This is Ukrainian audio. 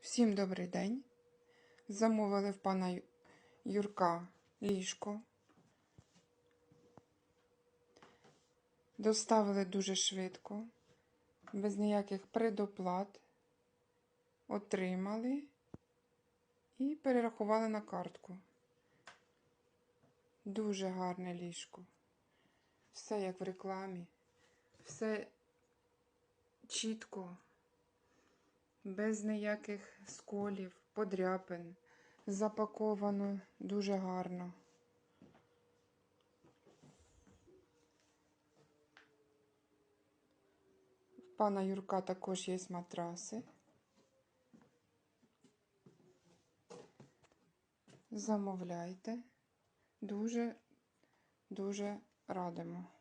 Всім добрий день. Замовили в пана Юрка ліжко. Доставили дуже швидко, без ніяких предоплат. Отримали і перерахували на картку. Дуже гарне ліжко. Все як в рекламі. Все чітко без ніяких сколів, подряпин. Запаковано дуже гарно. В пана Юрка також є матраси. Замовляйте. Дуже, дуже радимо.